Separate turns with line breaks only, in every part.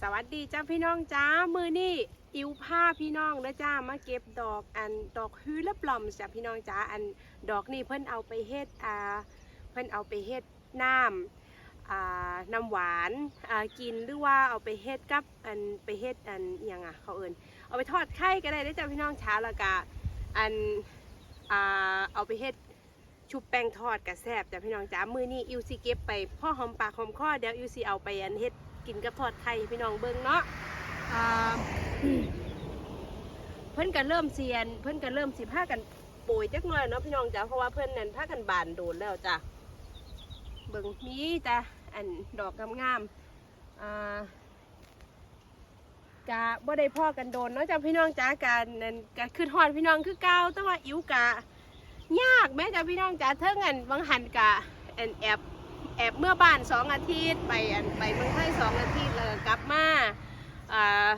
สวัสดีจ้าพี่น้องจ้ามือนี่อิวผ้าพี่น้องเด้อจ้ามาเก็บดอกอันดอกฮือและปลอมจ้ะพี่น้องจ้าอันดอกนี่เพิ่นเอาไปเฮ็ดอ่าเพิ่นเอาไปเฮ็ดน้ำอ่าน้ำหวานอ่ากินหรือว่าเอาไปเฮ็ดกับอันไปเฮ็ดอันอหยังอะเขาเอิ้นเอาไปทอดไข่ก็ได้เด้จ้าพี่น้องช้าล้วก็อันอ่าเอาไปเฮ็ดชุบแป้งทอดกับแซบจ้ะพี่น้องจ้ามือนี้อิวสิเก็บไปพ่อหอมปากหอมคอเดี๋ยวอิวสิเอาไปอันเฮ็ด กินกับทอดไข่พี่น้องเบิ่งเนาะอ่าเพิ่นก็เริ่มเซียน เพิ่นก็เริ่มสิพากันโปรยจักหน่อยเนาะพี่น้องจ้าเพราะว่าเพิ่นนั่นพากันบานโดนแล้วจ้ะเบิ่งมีจ้ะอันดอกงามๆอ่ากะบ่ได้พ่อกันโดนเนาะจ้ะพี่น้องจ้ากันนั่นก็คือทอดพี่น้องคือเก่าแต่ว่าอิ๋วกะยากแม่จ้าพี่น้องจ้าเทิงอันบางหันกะอันแอบ แอบเมื่อบ้านสองอาทิตย์ไปอันไปเมืองไทยสองอาทิตย์แล้วกลับมาอ่า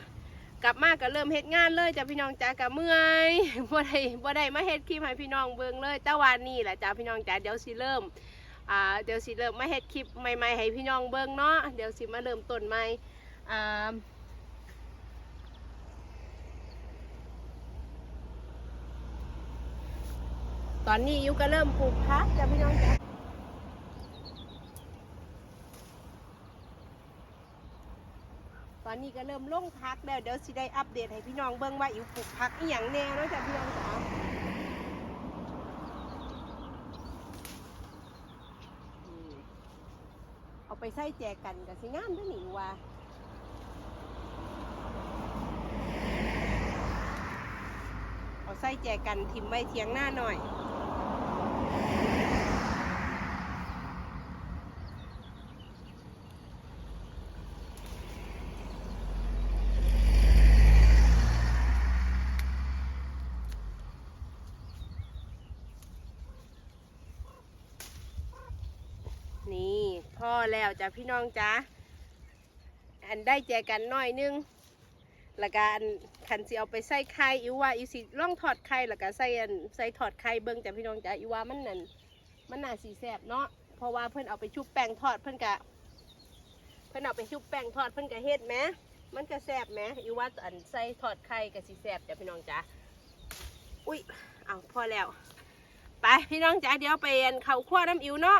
กลับมาก็เริ่มเฮ็ดงานเลยจ้าพี่น้องจ้ากะเมื่อยบ่ได้บ่ได้มาเฮ็ดคลิปให้พี่น้องเบิ่งเลยแต่วันนี้แหละจ้าพี่น้องจ้าเดี๋ยวสิเริ่มอ่าเดี๋ยวสิเริ่มมาเฮ็ดคลิปใหม่ๆให้พี่น้องเบิ่งเนาะเดี๋ยวสิมาเริ่มต้นใหม่อ่าตอนนี้ยุก็เริ่มปลูกพักจ้ะพี่น้องจ้ะ อนนี้ก็เริ่มลงพักแล้วเดี๋ยวสิได้อัปเดตให้พี่น้องเบิ่งว่าอิวปลูกพักอีหยังแน่เนาะจ้ะพี่น้องจ๋าอืมเอาไปใส่แจกกันกับสิงามเด้วยนี่ว่าเอาใส่แจกันทิมไว้เทียงหน้าหน่อย นี่ พ่อแล้วจ้ะพี่น้องจ้าอันได้แจกันหน่อยนึงแล้วก็อันขันสิเอาไปใส่ไข่อิว่าอิสิล่องถอดไข่แล้วก็ใส่อันใส่ถอดไข่เบิ่งจ้ะพี่น้องจ้ะอิว่ามันนั่นมันน่าสีแสบเนาะเพราะว่าเพิ่อนเอาไปชุบแป้งทอดเพิ่อนกะเพิ่อนเอาไปชุบแป้งทอดเพิ่อนกะเฮ็ดแหมมันก็แสบแหมอิว่าอันใส่ถอดไข่ก็สิแสบจ้ะพี่น้องจ้ะอุ้ยเอาพอแล้ว ไปพี่น้องจ้ะเดี๋ยวไปอันเขาครัวน้ำอิวเนาะ